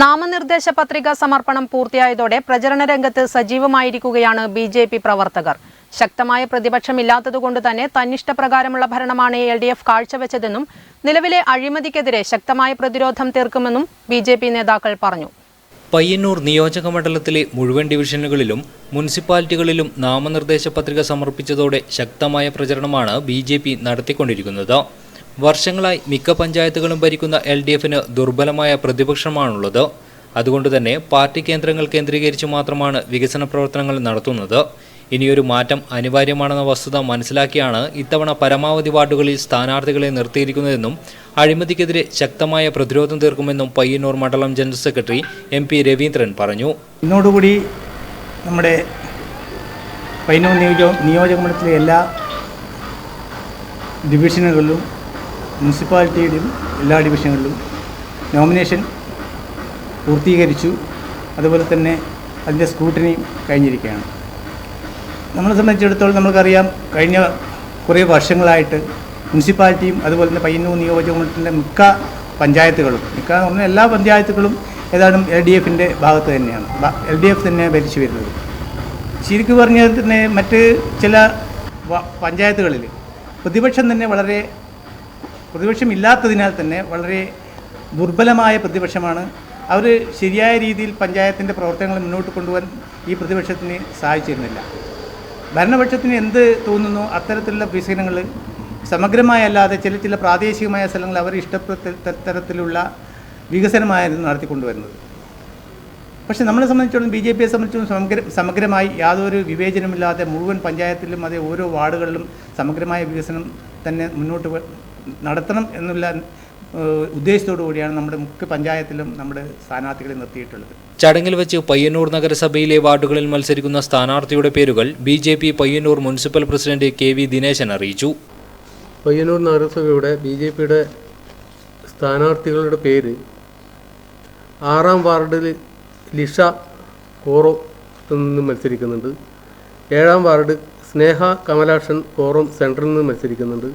നാമനിർദ്ദേശ പത്രിക സമർപ്പണം പൂർത്തിയായതോടെ പ്രചരണ രംഗത്ത് സജീവമായിരിക്കുകയാണ് ബി ജെ പി പ്രവർത്തകർ. ശക്തമായ പ്രതിപക്ഷമില്ലാത്തതുകൊണ്ട് തന്നെ തന്നിഷ്ടപ്രകാരമുള്ള ഭരണമാണ് എൽ ഡി എഫ് കാഴ്ചവെച്ചതെന്നും നിലവിലെ അഴിമതിക്കെതിരെ ശക്തമായ പ്രതിരോധം തീർക്കുമെന്നും ബി ജെ പി നേതാക്കൾ പറഞ്ഞു. പയ്യന്നൂർ നിയോജക മണ്ഡലത്തിലെ മുഴുവൻ ഡിവിഷനുകളിലും മുനിസിപ്പാലിറ്റികളിലും നാമനിർദ്ദേശ പത്രിക സമർപ്പിച്ചതോടെ ശക്തമായ പ്രചരണമാണ് ബി നടത്തിക്കൊണ്ടിരിക്കുന്നത്. വർഷങ്ങളായി മിക്ക പഞ്ചായത്തുകളും ഭരിക്കുന്ന എൽ ഡി എഫിന് ദുർബലമായ പ്രതിപക്ഷമാണുള്ളത്. അതുകൊണ്ട് തന്നെ പാർട്ടി കേന്ദ്രങ്ങൾ കേന്ദ്രീകരിച്ച് മാത്രമാണ് വികസന പ്രവർത്തനങ്ങൾ നടത്തുന്നത്. ഇനിയൊരു മാറ്റം അനിവാര്യമാണെന്ന വസ്തുത മനസ്സിലാക്കിയാണ് ഇത്തവണ പരമാവധി വാർഡുകളിൽ സ്ഥാനാർത്ഥികളെ നിർത്തിയിരിക്കുന്നതെന്നും അഴിമതിക്കെതിരെ ശക്തമായ പ്രതിരോധം തീർക്കുമെന്നും പയ്യന്നൂർ മണ്ഡലം general secretary M P Raveendran പറഞ്ഞു. ഇന്നോടുകൂടി നമ്മുടെ പയ്യന്നൂർ നിയോജക മണ്ഡലത്തിലെ എല്ലാ ഡിവിഷനുകളിലും മുനിസിപ്പാലിറ്റിയുടെയും എല്ലാ ഡിവിഷനുകളിലും നോമിനേഷൻ പൂർത്തീകരിച്ചു. അതുപോലെ തന്നെ അതിന്റെ സ്ക്രൂട്ടിനിയും കഴിഞ്ഞിരിക്കുകയാണ്. നമ്മളെ സംബന്ധിച്ചിടത്തോളം നമുക്കറിയാം കഴിഞ്ഞ കുറേ വർഷങ്ങളായിട്ട് മുനിസിപ്പാലിറ്റിയും അതുപോലെ തന്നെ പയ്യന്നൂർ നിയോജക മണ്ഡലത്തിന്റെ മിക്ക പഞ്ചായത്തുകളും മിക്ക എല്ലാ പഞ്ചായത്തുകളും ഏതാണ്ടും എൽ ഡി എഫിന്റെ ഭാഗത്ത് തന്നെയാണ് എൽ ഡി എഫ് തന്നെ ഭരിച്ചു വരുന്നത്. ശരിക്കും പറഞ്ഞാൽ തന്നെ മറ്റ് ചില പഞ്ചായത്തുകളിൽ പ്രതിപക്ഷം തന്നെ വളരെ പ്രതിപക്ഷമില്ലാത്തതിനാൽ തന്നെ വളരെ ദുർബലമായ പ്രതിപക്ഷമാണ്. അവർ ശരിയായ രീതിയിൽ പഞ്ചായത്തിന്റെ പ്രവർത്തനങ്ങൾ മുന്നോട്ട് കൊണ്ടുപോകാൻ ഈ പ്രതിപക്ഷത്തിന് സാധിച്ചിരുന്നില്ല. ഭരണപക്ഷത്തിന് എന്ത് തോന്നുന്നു അത്തരത്തിലുള്ള വികസനങ്ങൾ സമഗ്രമായല്ലാതെ ചില ചില പ്രാദേശികമായ സ്ഥലങ്ങൾ അവർ ഇഷ്ടപ്പെട്ട ത- തരത്തിലുള്ള വികസനമായിരുന്നു നടത്തിക്കൊണ്ടുവരുന്നത്. പക്ഷേ നമ്മളെ സംബന്ധിച്ചോളം ബി ജെ പിയെ സംബന്ധിച്ചോളം സമഗ്ര സമഗ്രമായി യാതൊരു വിവേചനമില്ലാതെ മുഴുവൻ പഞ്ചായത്തിലും അതേ ഓരോ വാർഡുകളിലും സമഗ്രമായ വികസനം തന്നെ മുന്നോട്ട് നടത്തണം എന്നുള്ള ഉദ്ദേശത്തോടു കൂടിയാണ് നമ്മുടെ മുഖ്യ പഞ്ചായത്തിലും നമ്മുടെ സ്ഥാനാർത്ഥികളെ നിർത്തിയിട്ടുള്ളത്. ചടങ്ങിൽ വെച്ച് പയ്യന്നൂർ നഗരസഭയിലെ വാർഡുകളിൽ മത്സരിക്കുന്ന സ്ഥാനാർത്ഥിയുടെ പേരുകൾ B J P Payyanur municipal president K V Dineshan അറിയിച്ചു. പയ്യന്നൂർ നഗരസഭയുടെ ബി ജെ പിയുടെ സ്ഥാനാർത്ഥികളുടെ പേര് ആറാം വാർഡിൽ ലിഷ കോറോ നിന്ന് മത്സരിക്കുന്നുണ്ട്. ഏഴാം വാർഡ് സ്നേഹ കമലാക്ഷൻ കോറം സെൻട്രൽ നിന്ന് മത്സരിക്കുന്നുണ്ട്.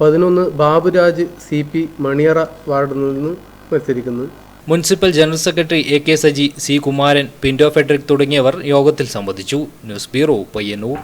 പതിനൊന്ന് ബാബുരാജ് സി പി മണിയറ വാർഡിൽ നിന്ന് മത്സരിക്കുന്നു. Municipal general secretary A K Saji C Kumaran Pinto Frederick തുടങ്ങിയവർ യോഗത്തിൽ സംബന്ധിച്ചു ന്യൂസ് ബ്യൂറോ പയ്യന്നൂർ.